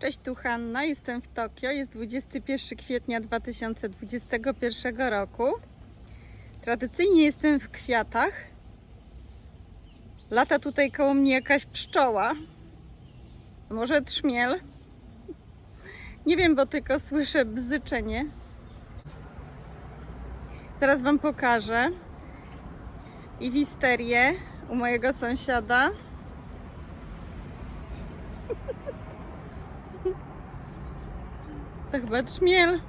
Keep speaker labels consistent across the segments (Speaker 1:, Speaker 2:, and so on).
Speaker 1: Cześć, tu Hanna, jestem w Tokio. Jest 21 kwietnia 2021 roku. Tradycyjnie jestem w kwiatach. Lata tutaj koło mnie jakaś pszczoła. Może trzmiel. Nie wiem, bo tylko słyszę bzyczenie. Zaraz Wam pokażę. I wisterię u mojego sąsiada. To chyba trzmiel.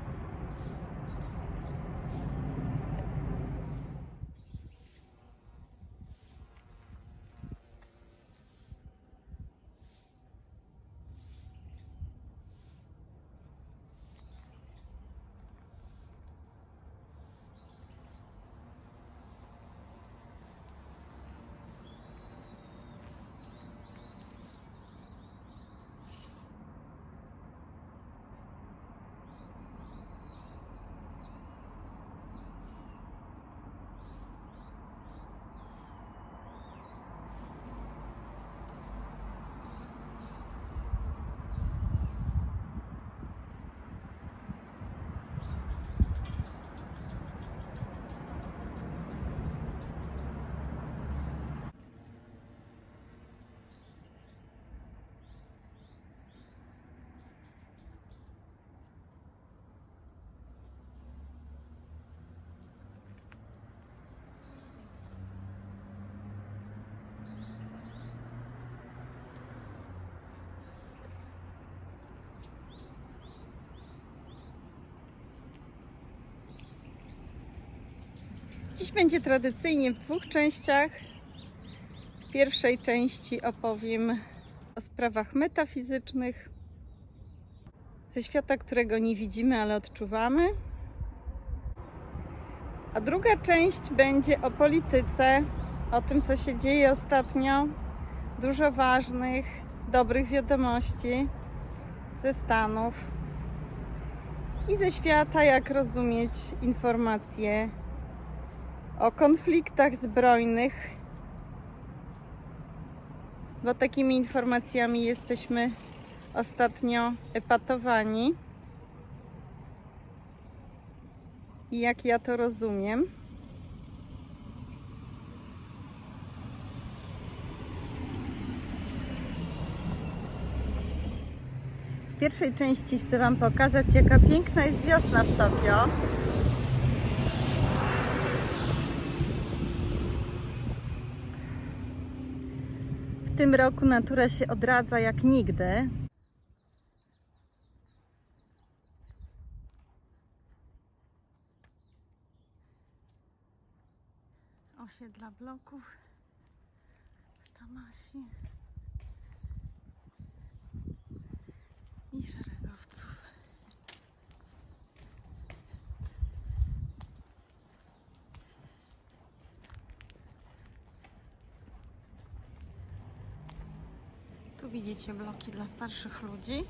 Speaker 1: Dziś będzie tradycyjnie w dwóch częściach. W pierwszej części opowiem o sprawach metafizycznych ze świata, którego nie widzimy, ale odczuwamy. A druga część będzie o polityce, o tym, co się dzieje ostatnio. Dużo ważnych, dobrych wiadomości ze Stanów i ze świata, jak rozumieć informacje o konfliktach zbrojnych, bo takimi informacjami jesteśmy ostatnio epatowani. I jak ja to rozumiem. W pierwszej części chcę Wam pokazać, jaka piękna jest wiosna w Tokio. Tym roku natura się odradza jak nigdy. Osiedla bloków w Tamasi i szeregowców. Tu widzicie bloki dla starszych ludzi.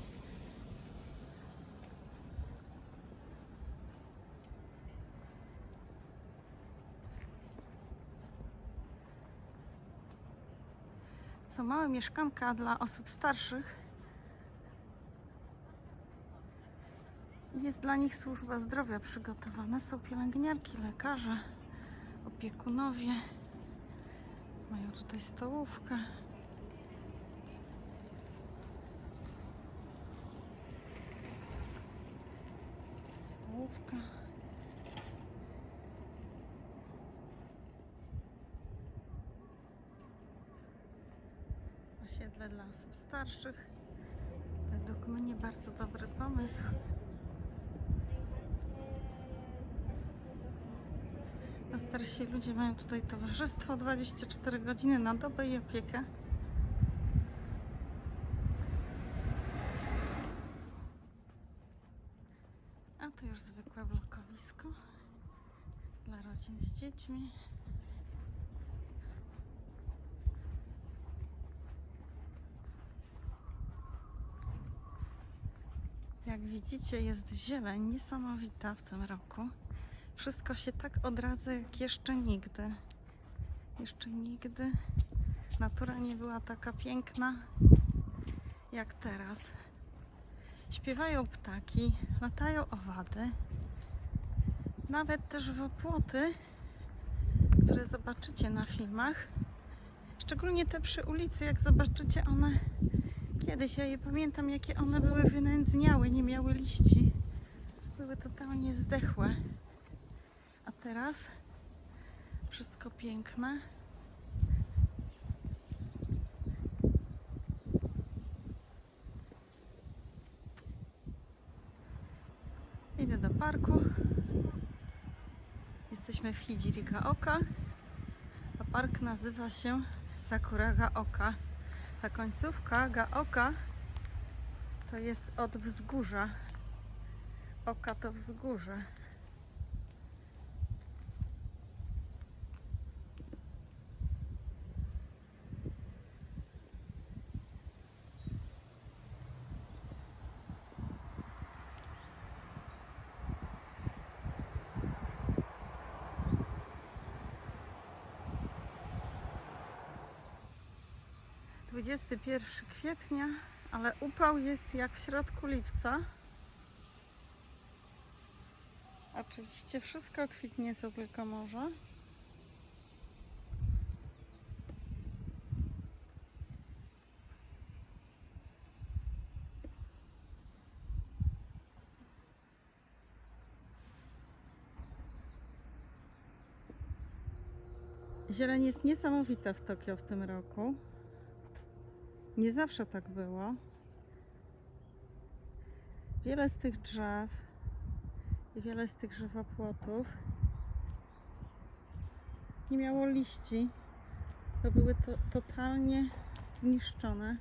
Speaker 1: Są małe mieszkanka dla osób starszych. Jest dla nich służba zdrowia przygotowana. Są pielęgniarki, lekarze, opiekunowie. Mają tutaj stołówkę. Stołówka. Osiedle dla osób starszych. Według mnie bardzo dobry pomysł. Starsi ludzie mają tutaj towarzystwo 24 godziny na dobę i opiekę. A to już zwykłe blokowisko dla rodzin z dziećmi. Jak widzicie, jest zieleń niesamowita w tym roku. Wszystko się tak odradza jak jeszcze nigdy. Jeszcze nigdy natura nie była taka piękna jak teraz. Śpiewają ptaki, latają owady, nawet te żywopłoty, które zobaczycie na filmach. Szczególnie te przy ulicy, jak zobaczycie one kiedyś, ja je pamiętam, jakie one były wynędzniałe, nie miały liści. Były totalnie zdechłe. A teraz wszystko piękne. Idę do parku. Jesteśmy w Hijirigaoka, a park nazywa się Sakura Gaoka. Ta końcówka Gaoka to jest od wzgórza. Oka to wzgórze. Dwudziesty pierwszy kwietnia, ale upał jest jak w środku lipca. Oczywiście wszystko kwitnie, co tylko może. Zieleń jest niesamowita w Tokio w tym roku. Nie zawsze tak było. Wiele z tych drzew i wiele z tych żywopłotów nie miało liści, bo były to totalnie zniszczone.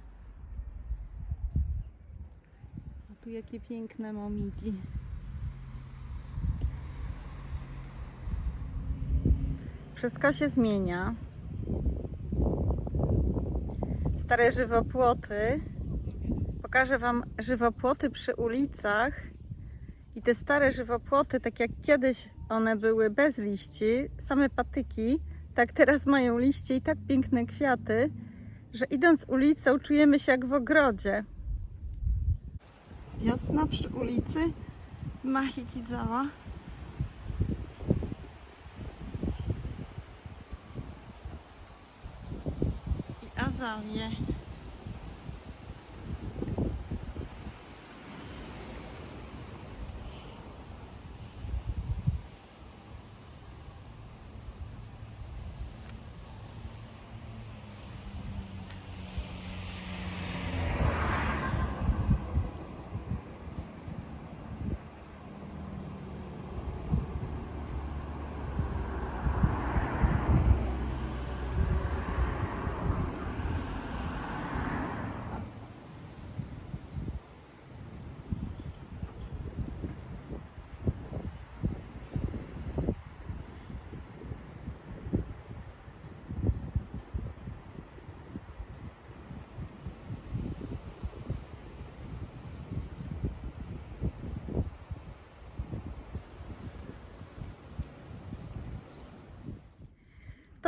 Speaker 1: A tu jakie piękne momidzi. Wszystko się zmienia. Stare żywopłoty. Pokażę Wam żywopłoty przy ulicach. I te stare żywopłoty, tak jak kiedyś one były bez liści, same patyki, tak teraz mają liście i tak piękne kwiaty, że idąc ulicą czujemy się jak w ogrodzie. Wiosna przy ulicy Mahikidzawa. I azalie.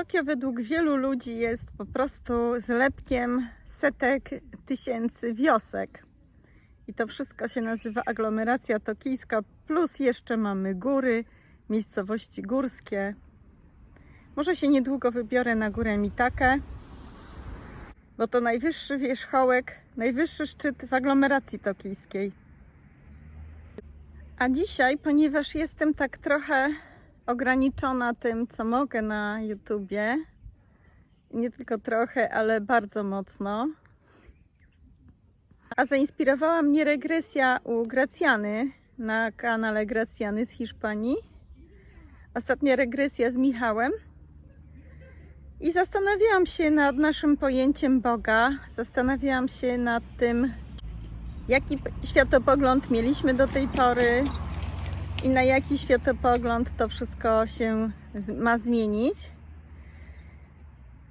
Speaker 1: Tokio według wielu ludzi jest po prostu zlepkiem setek tysięcy wiosek. I to wszystko się nazywa aglomeracja tokijska, plus jeszcze mamy góry, miejscowości górskie. Może się niedługo wybiorę na górę Mitake, bo to najwyższy wierzchołek, najwyższy szczyt w aglomeracji tokijskiej. A dzisiaj, ponieważ jestem tak trochę ograniczona tym, co mogę na YouTubie. Nie tylko trochę, ale bardzo mocno. A zainspirowała mnie regresja u Gracjany na kanale Gracjany z Hiszpanii. Ostatnia regresja z Michałem. I zastanawiałam się nad naszym pojęciem Boga. Zastanawiałam się nad tym, jaki światopogląd mieliśmy do tej pory, i na jaki światopogląd to wszystko się ma zmienić.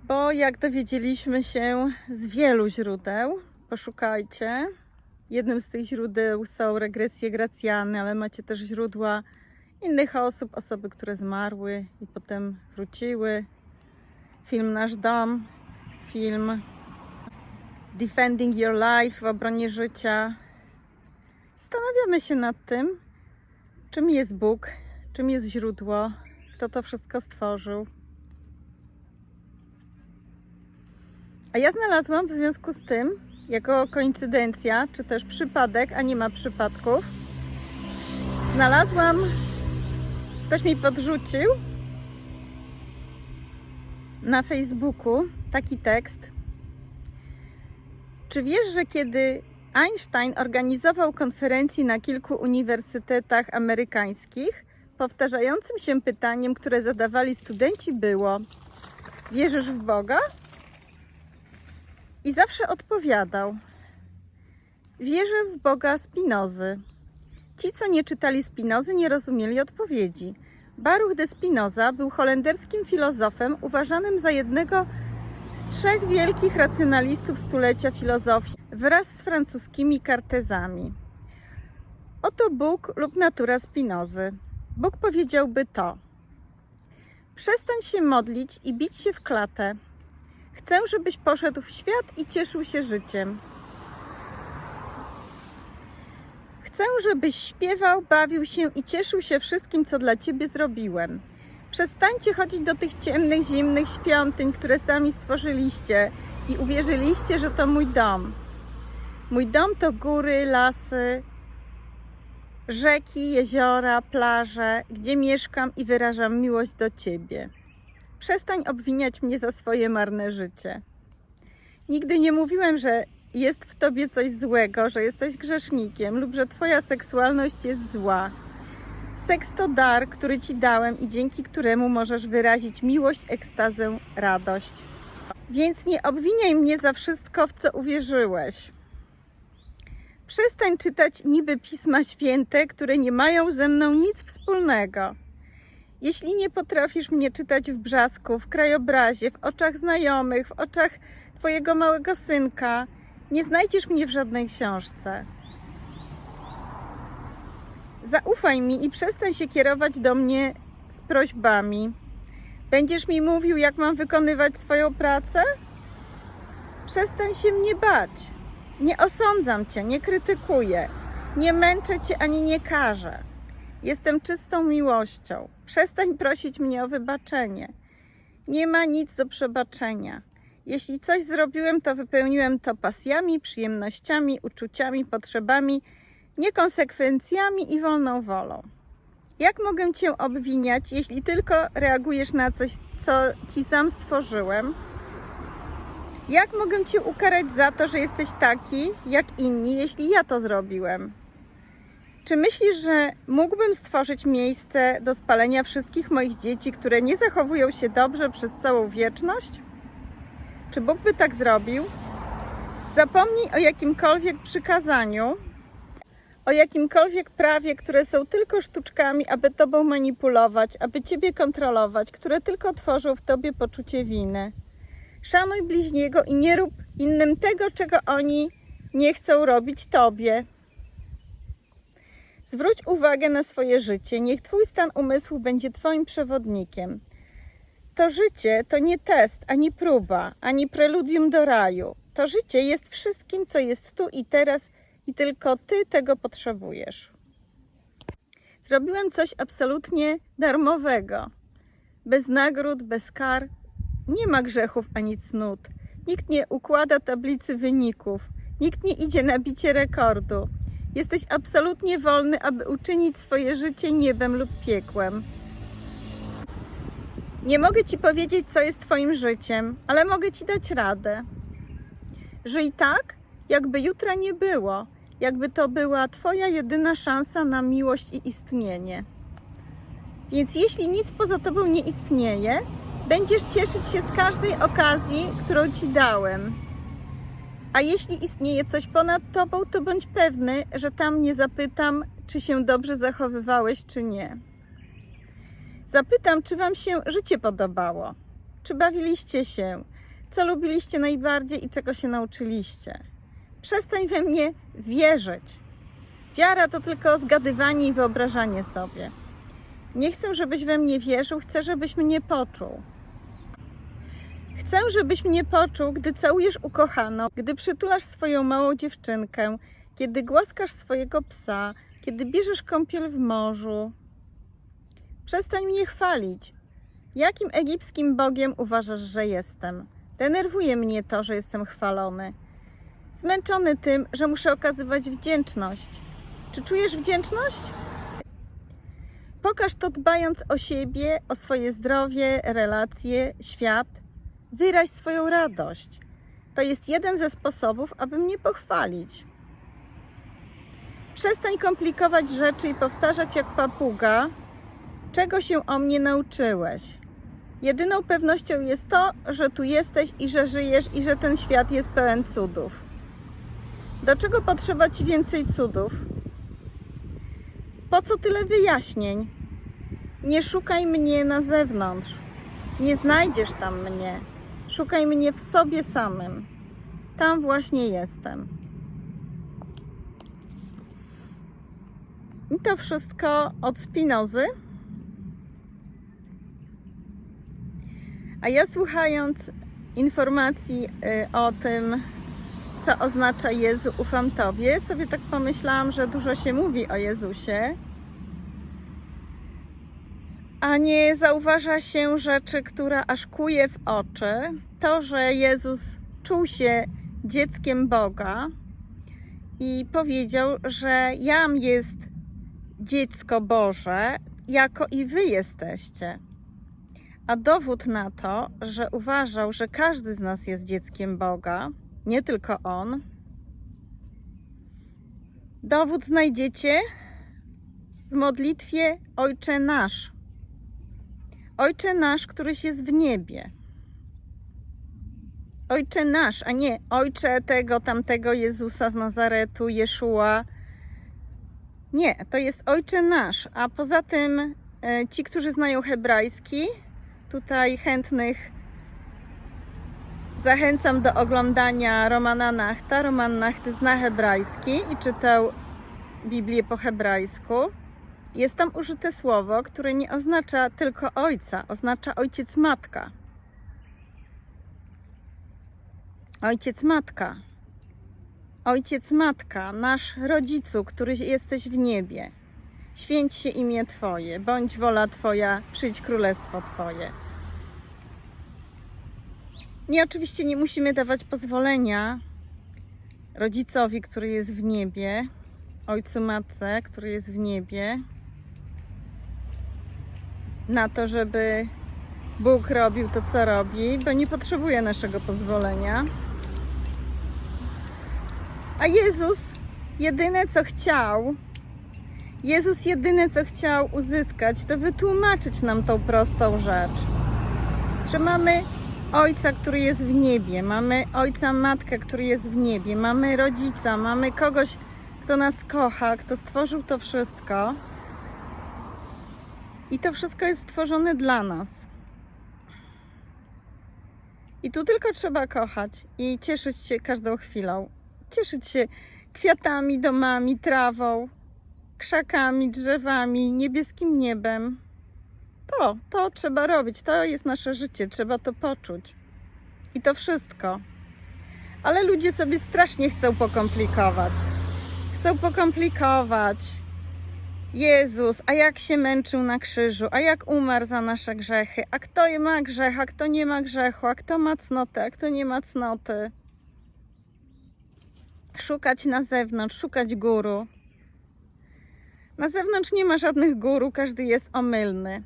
Speaker 1: Bo jak dowiedzieliśmy się z wielu źródeł, poszukajcie. Jednym z tych źródeł są regresje Gracjany, ale macie też źródła innych osób, osoby, które zmarły i potem wróciły. Film Nasz Dom, film Defending Your Life w obronie życia. Zastanawiamy się nad tym, czym jest Bóg, czym jest źródło, kto to wszystko stworzył. A ja znalazłam w związku z tym, jako koincydencja, czy też przypadek, a nie ma przypadków, znalazłam, ktoś mi podrzucił na Facebooku taki tekst. Czy wiesz, że kiedy Einstein organizował konferencje na kilku uniwersytetach amerykańskich, powtarzającym się pytaniem, które zadawali studenci było: Wierzysz w Boga? I zawsze odpowiadał: Wierzę w Boga Spinozy. Ci, co nie czytali Spinozy, nie rozumieli odpowiedzi. Baruch de Spinoza był holenderskim filozofem uważanym za jednego z trzech wielkich racjonalistów stulecia filozofii wraz z francuskimi kartezami. Oto Bóg lub natura Spinozy. Bóg powiedziałby to: Przestań się modlić i bić się w klatę. Chcę, żebyś poszedł w świat i cieszył się życiem. Chcę, żebyś śpiewał, bawił się i cieszył się wszystkim, co dla ciebie zrobiłem. Przestańcie chodzić do tych ciemnych, zimnych świątyń, które sami stworzyliście i uwierzyliście, że to mój dom. Mój dom to góry, lasy, rzeki, jeziora, plaże, gdzie mieszkam i wyrażam miłość do ciebie. Przestań obwiniać mnie za swoje marne życie. Nigdy nie mówiłem, że jest w tobie coś złego, że jesteś grzesznikiem lub że twoja seksualność jest zła. Seks to dar, który ci dałem i dzięki któremu możesz wyrazić miłość, ekstazę, radość. Więc nie obwiniaj mnie za wszystko, w co uwierzyłeś. Przestań czytać niby pisma święte, które nie mają ze mną nic wspólnego. Jeśli nie potrafisz mnie czytać w brzasku, w krajobrazie, w oczach znajomych, w oczach twojego małego synka, nie znajdziesz mnie w żadnej książce. Zaufaj mi i przestań się kierować do mnie z prośbami. Będziesz mi mówił, jak mam wykonywać swoją pracę? Przestań się mnie bać. Nie osądzam cię, nie krytykuję, nie męczę cię ani nie karzę. Jestem czystą miłością. Przestań prosić mnie o wybaczenie. Nie ma nic do przebaczenia. Jeśli coś zrobiłem, to wypełniłem to pasjami, przyjemnościami, uczuciami, potrzebami, niekonsekwencjami i wolną wolą. Jak mogę Cię obwiniać, jeśli tylko reagujesz na coś, co Ci sam stworzyłem? Jak mogę Cię ukarać za to, że jesteś taki, jak inni, jeśli ja to zrobiłem? Czy myślisz, że mógłbym stworzyć miejsce do spalenia wszystkich moich dzieci, które nie zachowują się dobrze przez całą wieczność? Czy Bóg by tak zrobił? Zapomnij o jakimkolwiek przykazaniu, o jakimkolwiek prawie, które są tylko sztuczkami, aby tobą manipulować, aby ciebie kontrolować, które tylko tworzą w tobie poczucie winy. Szanuj bliźniego i nie rób innym tego, czego oni nie chcą robić tobie. Zwróć uwagę na swoje życie. Niech Twój stan umysłu będzie Twoim przewodnikiem. To życie to nie test, ani próba, ani preludium do raju. To życie jest wszystkim, co jest tu i teraz, i tylko Ty tego potrzebujesz. Zrobiłem coś absolutnie darmowego. Bez nagród, bez kar. Nie ma grzechów ani cnót. Nikt nie układa tablicy wyników. Nikt nie idzie na bicie rekordu. Jesteś absolutnie wolny, aby uczynić swoje życie niebem lub piekłem. Nie mogę ci powiedzieć, co jest Twoim życiem, ale mogę ci dać radę. Żyj tak, jakby jutra nie było, jakby to była Twoja jedyna szansa na miłość i istnienie. Więc jeśli nic poza Tobą nie istnieje, będziesz cieszyć się z każdej okazji, którą Ci dałem. A jeśli istnieje coś ponad tobą, to bądź pewny, że tam nie zapytam, czy się dobrze zachowywałeś, czy nie. Zapytam, czy wam się życie podobało, czy bawiliście się, co lubiliście najbardziej i czego się nauczyliście. Przestań we mnie wierzyć. Wiara to tylko zgadywanie i wyobrażanie sobie. Nie chcę, żebyś we mnie wierzył, chcę, żebyś mnie poczuł. Chcę, żebyś mnie poczuł, gdy całujesz ukochaną, gdy przytulasz swoją małą dziewczynkę, kiedy głaskasz swojego psa, kiedy bierzesz kąpiel w morzu. Przestań mnie chwalić. Jakim egipskim bogiem uważasz, że jestem? Denerwuje mnie to, że jestem chwalony. Zmęczony tym, że muszę okazywać wdzięczność. Czy czujesz wdzięczność? Pokaż to dbając o siebie, o swoje zdrowie, relacje, świat. Wyraź swoją radość. To jest jeden ze sposobów, aby mnie pochwalić. Przestań komplikować rzeczy i powtarzać jak papuga, czego się o mnie nauczyłeś. Jedyną pewnością jest to, że tu jesteś i że żyjesz i że ten świat jest pełen cudów. Do czego potrzeba ci więcej cudów? Po co tyle wyjaśnień? Nie szukaj mnie na zewnątrz. Nie znajdziesz tam mnie. Szukaj mnie w sobie samym. Tam właśnie jestem. I to wszystko od Spinozy. A ja słuchając informacji y, o tym, co oznacza Jezu, ufam Tobie, sobie tak pomyślałam, że dużo się mówi o Jezusie, a nie zauważa się rzeczy, która aż kuje w oczy. To, że Jezus czuł się dzieckiem Boga i powiedział, że jam jest dziecko Boże, jako i wy jesteście. A dowód na to, że uważał, że każdy z nas jest dzieckiem Boga, nie tylko on. Dowód znajdziecie w modlitwie Ojcze Nasz. Ojcze Nasz, któryś jest w niebie. Ojcze Nasz, a nie Ojcze tego, tamtego Jezusa z Nazaretu, Jeszua. Nie, to jest Ojcze Nasz. A poza tym e, ci, którzy znają hebrajski, tutaj chętnych Zachęcam do oglądania Romana Nachta. Roman Nacht zna hebrajski i czytał Biblię po hebrajsku. Jest tam użyte słowo, które nie oznacza tylko ojca, oznacza ojciec matka. Ojciec matka. Ojciec matka, nasz rodzicu, który jesteś w niebie. Święć się imię Twoje, bądź wola Twoja, przyjdź królestwo Twoje. Nie, oczywiście nie musimy dawać pozwolenia rodzicowi, który jest w niebie, ojcu matce, który jest w niebie, na to, żeby Bóg robił to, co robi, bo nie potrzebuje naszego pozwolenia. A Jezus jedyne, co chciał, Jezus jedyne, co chciał uzyskać, to wytłumaczyć nam tą prostą rzecz, że mamy Ojca, który jest w niebie, mamy Ojca, Matkę, który jest w niebie, mamy rodzica, mamy kogoś, kto nas kocha, kto stworzył to wszystko. I to wszystko jest stworzone dla nas. I tu tylko trzeba kochać i cieszyć się każdą chwilą. Cieszyć się kwiatami, domami, trawą, krzakami, drzewami, niebieskim niebem. To, to trzeba robić. To jest nasze życie. Trzeba to poczuć. I to wszystko. Ale ludzie sobie strasznie chcą pokomplikować. Chcą pokomplikować. Jezus, a jak się męczył na krzyżu, a jak umarł za nasze grzechy, a kto ma grzech, a kto nie ma grzechu, a kto ma cnotę, a kto nie ma cnoty. Szukać na zewnątrz, szukać guru. Na zewnątrz nie ma żadnych guru, każdy jest omylny.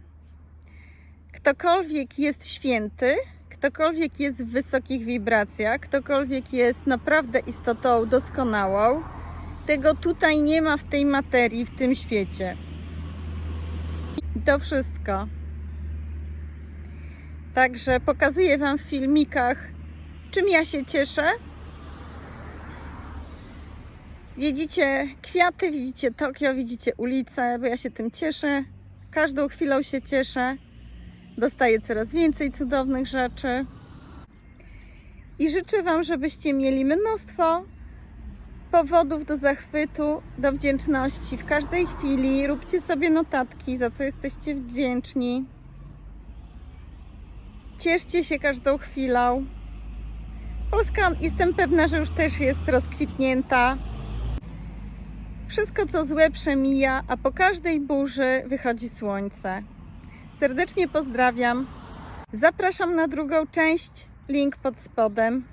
Speaker 1: Ktokolwiek jest święty, ktokolwiek jest w wysokich wibracjach, ktokolwiek jest naprawdę istotą doskonałą, tego tutaj nie ma w tej materii, w tym świecie. I to wszystko. Także pokazuję Wam w filmikach, czym ja się cieszę. Widzicie kwiaty, widzicie Tokio, widzicie ulice, bo ja się tym cieszę. Każdą chwilą się cieszę. Dostaję coraz więcej cudownych rzeczy. I życzę Wam, żebyście mieli mnóstwo powodów do zachwytu, do wdzięczności w każdej chwili. Róbcie sobie notatki, za co jesteście wdzięczni. Cieszcie się każdą chwilą. Polska, jestem pewna, że już też jest rozkwitnięta. Wszystko co złe przemija, a po każdej burzy wychodzi słońce. Serdecznie pozdrawiam. Zapraszam na drugą część. Link pod spodem.